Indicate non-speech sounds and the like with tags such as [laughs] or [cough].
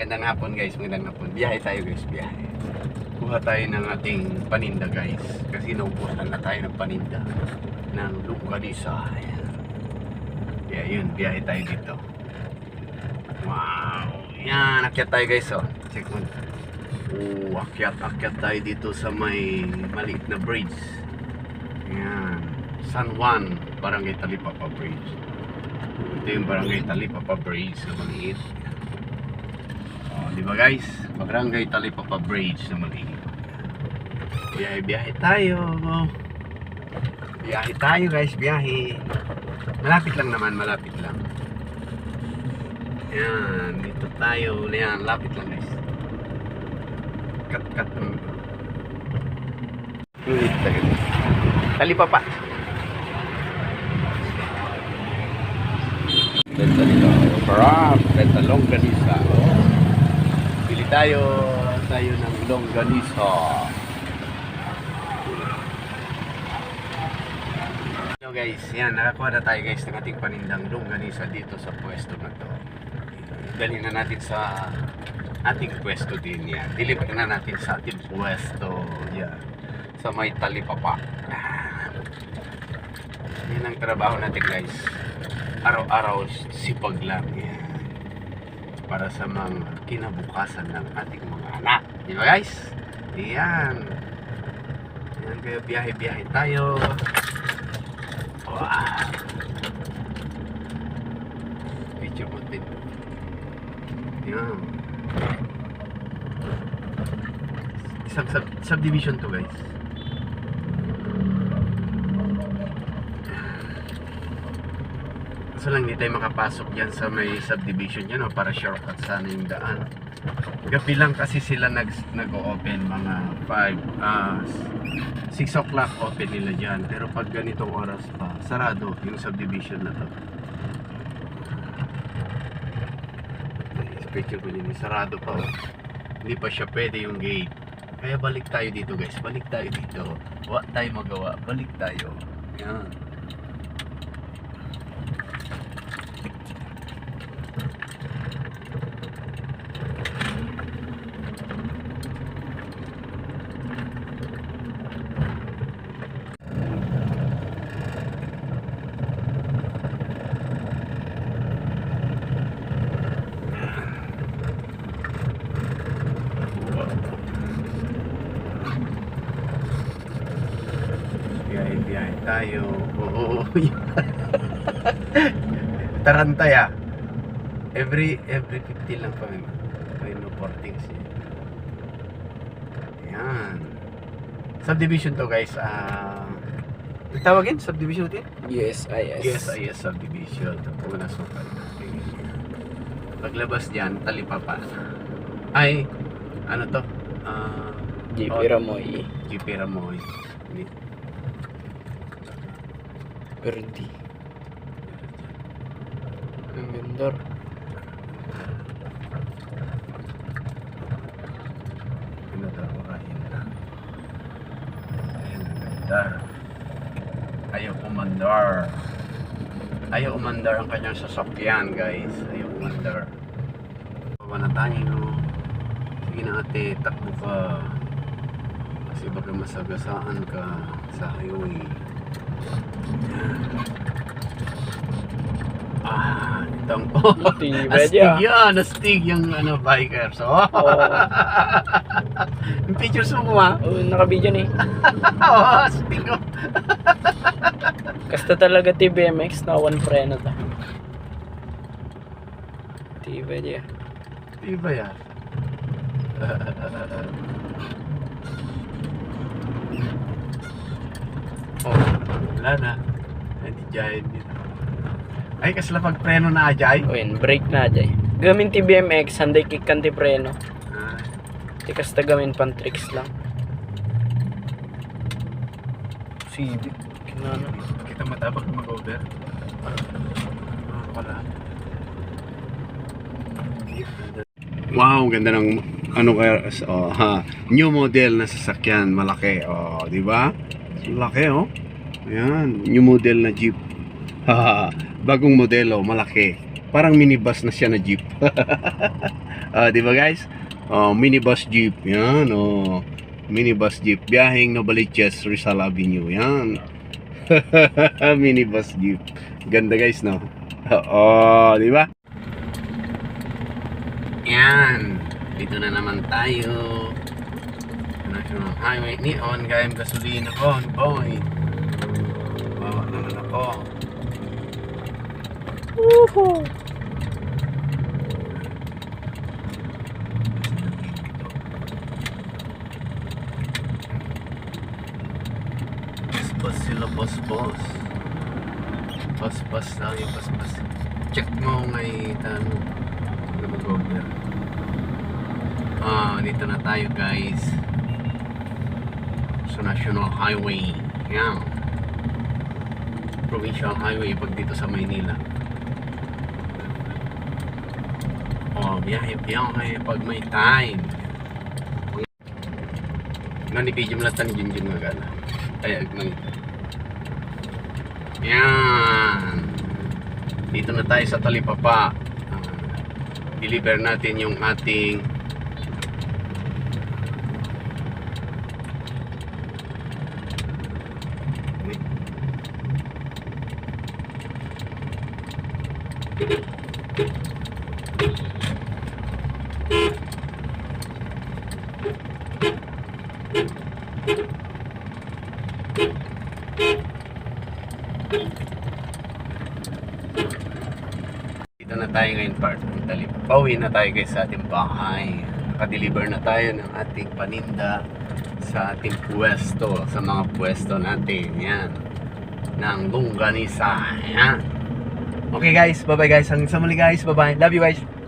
magandang hapon guys, magandang hapon. Biyahe tayo guys, biyahe. Kuha tayo ng ating paninda guys. Kasi naubusan na tayo ng paninda ng longganisa. Ayan. Kaya yun, biyahe tayo dito. Wow! Yan, akyat tayo guys oh. Check mo. Oh, akyat, akyat tayo dito sa may maliit na bridge. Yan. San Juan, Barangay Talipapa Bridge. Ito yung Barangay Talipapa Bridge na maliit. Oh, di ba guys? Barangay Talipapa Bridge na maliit. Biyahe-biyahe tayo. Biyahe tayo guys, biyahe. Malapit lang naman, malapit lang. Yan, dito tayo. Yan, lapit lang guys. Kat, kat. Ulit tayo. Talipapa. Benta nila. Sarap. Benta longganisa. Oh. Tayo. Tayo ng longganisa. Hello guys. Yan. Nakakuha na tayo guys ng ating panindang longganisa dito sa pwesto na to. Dali na natin sa ating pwesto din yan. Deliver na natin sa ating pwesto. Yan. Sa may talipapa. Yan ang trabaho natin guys araw-araw sipag lang yan para sa mga kinabukasan ng ating mga anak. Di ba guys? yan yan kaya biyahe-biyahe tayo. Wow video mo din yan isang sub subdivision to guys Kaso lang hindi tayo makapasok dyan sa may subdivision yan o para shortcut sana yung daan. Gabi lang kasi sila nag, nag-open mga 5, ah 6 o'clock open nila dyan. Pero pag ganitong oras pa, sarado yung subdivision na to. Picture ko din, sarado pa oh. Hindi pa siya pwede yung gate. Kaya balik tayo dito guys, balik tayo dito. Wa tayo magawa, balik tayo. Yan. Biyahe-biyahe tayo. Oo. [laughs] Tarantay ah. Every every 50 lang kami. May no porting siya. Ayan. Subdivision to guys. Ah, uh, tawagin subdivision? USIS. Yes, yes, subdivision. Ito na sukat. Paglabas diyan, talipapa. Ay, ano to? Ah, JP Oh. Ramoy. GP Ramoy. Verdi. Ang ganda. Pinatawarahin na. Ayan, ang. Ayaw umandar. Ayaw umandar ang kanyang sasakyan, guys. Ayaw umandar. Bawa na tayo. Sige na ate, takbo ka. Kasi baka masagasaan ka sa highway. Ah, itong... Tibay Astig yan, astig yung ano, bikers. Oh. Oo. [laughs] yung pictures mo ah. Oh, nakabidyo ni. Oo, astig [laughs] oh. Kasta talaga TBMX na one preno ta. Tibay niya. Di ba yan? oh, wala na. Hindi giant dito. Ay, kasi lang pagpreno na ajay. O yun, break na dyan. Gamin TBMX, handay kick kan ti preno. Ah, Di kasta gamin pan tricks lang. Sige. Kinano. kita matabak mag-over. Ah, wala. Wow, ganda ng ano kaya oh, ha, new model na sasakyan, malaki. Oh, di ba? Malaki oh. Ayan, new model na Jeep. [laughs] Bagong modelo, malaki. Parang minibus na siya na Jeep. [laughs] Ah, di ba guys? Oh, minibus jeep. Yan, oh. Minibus jeep. Biyaheng Novaliches, Rizal Avenue. Yan. [laughs] minibus jeep. Ganda guys, no? Oo, di ba? Yan. Dito na naman tayo. National Highway Neon. Gayam gasolina ko. Boy. Bawa naman ako. Woohoo! Bus sila, bus. Bus, bus lang yung bus. Check mo ngay tano. Ano mag-over? Ah, dito na tayo guys. Sa National Highway. Yan. Provincial Highway pag dito sa Maynila. Oh, biyahe, biyahe pag may time. Nanipidyo mo lang tani Jim nga gana. Ay, nang Yan. Dito na tayo sa Talipapa. Ah, deliver natin yung ating Dito na tayo ngayon part ng Talip. Pauwi na tayo guys sa ating bahay. Nakadeliver na tayo ng ating paninda sa ating pwesto, sa mga pwesto natin. Yan. Ng longganisa. Yan. Okay guys, bye bye guys. Hanggang sa muli guys. Bye bye. Love you guys.